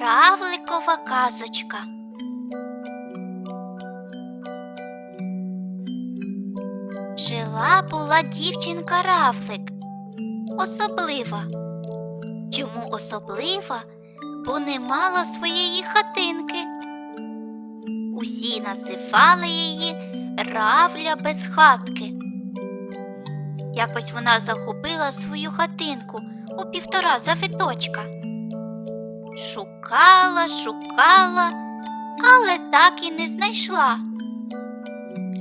Равликова казочка. Жила була дівчинка Равлик. Особлива. Чому особлива? Бо не мала своєї хатинки. Усі називали її Равля без хатки. Якось вона загубила свою хатинку у півтора завиточка. Шукала, шукала, але так і не знайшла.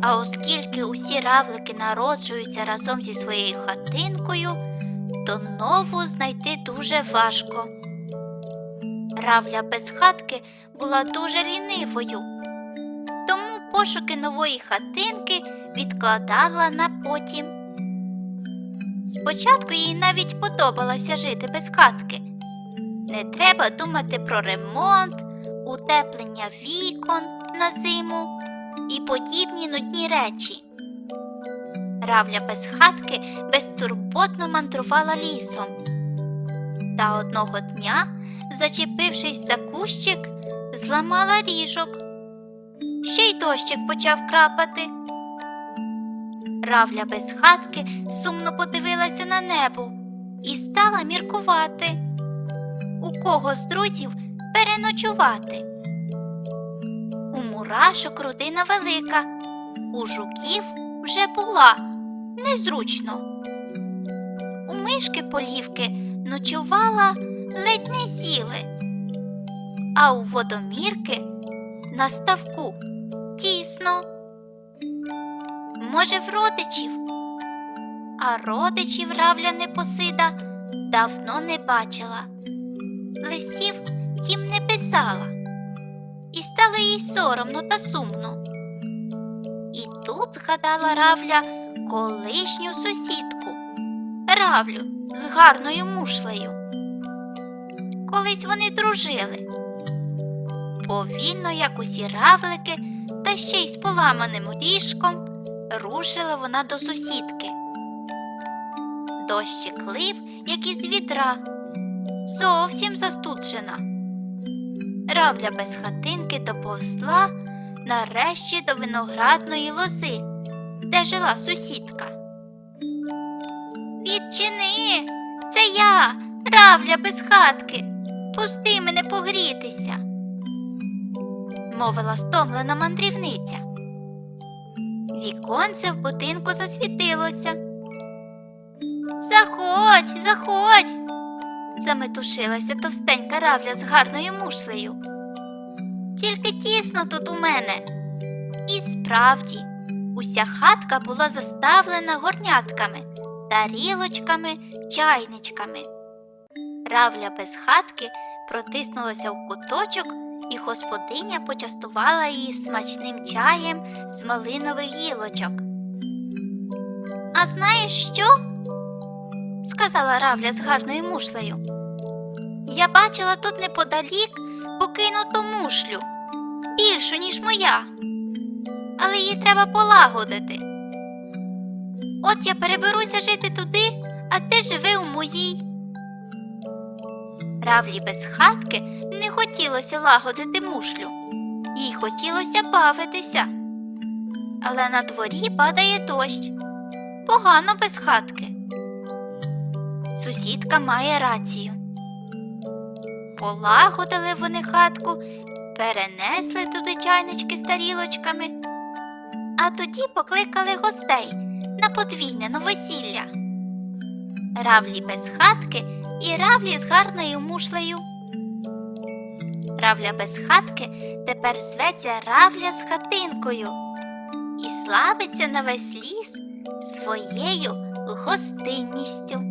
А оскільки усі равлики народжуються разом зі своєю хатинкою, то нову знайти дуже важко. Равля без хатки була дуже лінивою, тому пошуки нової хатинки відкладала на потім. Спочатку їй навіть подобалося жити без хатки. Не треба думати про ремонт, утеплення вікон на зиму і подібні нудні речі. Равля без хатки безтурботно мандрувала лісом. Та одного дня, зачепившись за кущик, зламала ріжок. Ще й дощик почав крапати. Равля без хатки сумно подивилася на небо і стала міркувати, у кого з друзів переночувати. У мурашок родина велика, у жуків вже була незручно. У мишки полівки ночувала ледь не сіли, а у водомірки на ставку тісно. Може, в родичів, а родичів Равля Непосида давно не бачила. Лисів їм не писала, і стало їй соромно та сумно. І тут згадала Равля колишню сусідку Равлю з гарною мушлею. Колись вони дружили. Повільно, як усі равлики, та ще й з поламаним ліжком, рушила вона до сусідки. Дощик лив, як із відра, зовсім застуджена. Равля без хатинки доповзла нарешті до виноградної лози, де жила сусідка. Відчини, це я, Равля без хатки. Пусти мене погрітися, мовила стомлена мандрівниця. Віконце в будинку засвітилося. Заходь, заходь, заметушилася товстенька равля з гарною мушлею. Тільки тісно тут у мене. І справді, уся хатка була заставлена горнятками, тарілочками, чайничками. Равля без хатки протиснулася в куточок, і господиня почастувала її смачним чаєм з малинових гілочок. А знаєш що? сказала Равля з гарною мушлею. Я бачила тут неподалік покинуту мушлю, більшу, ніж моя, але її треба полагодити. От я переберуся жити туди, а ти живи у моїй. Равлі без хатки не хотілося лагодити мушлю, їй хотілося бавитися. Але на дворі падає дощ. Погано без хатки. Сусідка має рацію. Полагодили вони хатку, перенесли туди чайнички з тарілочками, а тоді покликали гостей на подвійне новосілля. Равлі без хатки і равлі з гарною мушлею. Равля без хатки тепер зветься равля з хатинкою і славиться на весь ліс своєю гостинністю.